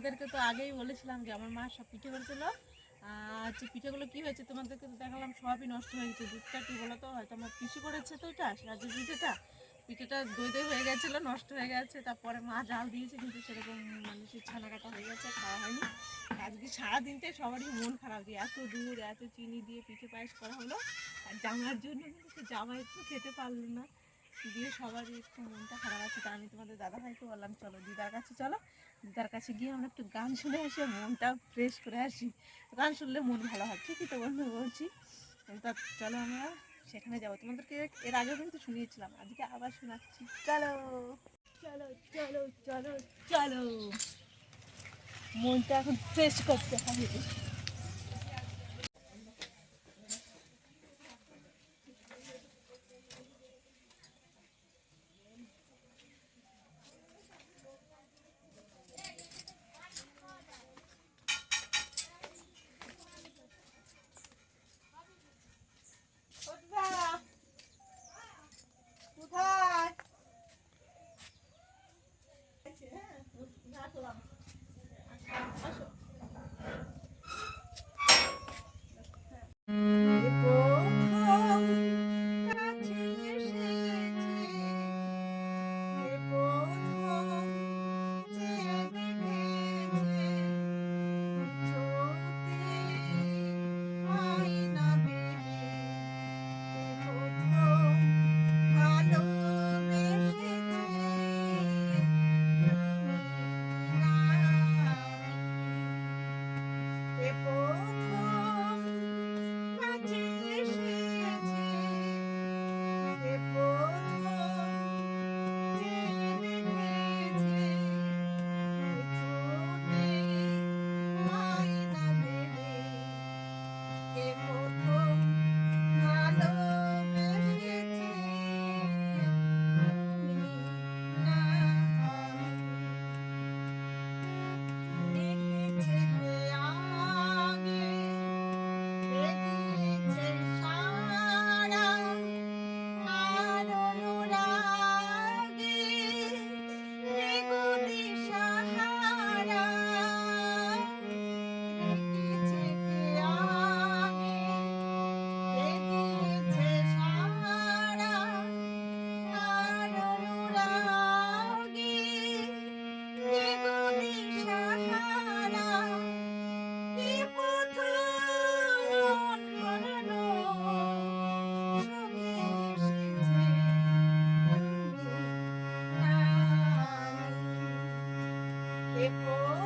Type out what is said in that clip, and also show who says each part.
Speaker 1: তোমাদেরকে তো আগেই বলেছিলাম যে আমার মা সব পিঠে করেছিল। আর যে পিঠেগুলো কি হয়েছে তোমাদেরকে তো দেখালাম, সবই নষ্ট হয়ে গেছে। দুধটা কি বলো তো? হয়তো আমার পিছু করেছে তো এটা রাজুর পিঠেটা। পিঠেটা দই দই হয়ে গেছিল, নষ্ট হয়ে গেছে। তারপরে মা জাল দিয়েছে, কিন্তু সেরকম মানুষের ছানা কাটা হয়ে গেছে, খাওয়া হয়নি। আজকে সারাদিনটাই সবারই মন খারাপ যে এত দুধ, এত চিনি দিয়ে পিঠে পায়েস করা হলো। আর জামার জন্য কিন্তু জামা একটু খেতে পারল না। দিয়ে সবারই একটু মনটা খারাপ আছে, তা আমি তোমাদের দাদা ভাইকে বললাম, চলো দিদার কাছে চলো। দিদার কাছে গিয়ে আমরা একটু গান শুনে আসি মনটা ফ্রেশ করে আসি। গান শুনলে মন ভালো হয়, ঠিকই তো বন্ধু বলছি। তা চলো আমরা সেখানে যাব। তোমাদেরকে এর আগেও কিন্তু শুনিয়েছিলাম, আজকে আবার শোনাচ্ছি। চলো। চলো চলো চলো চলো। মনটা এখন ফ্রেশ করতে হবে। April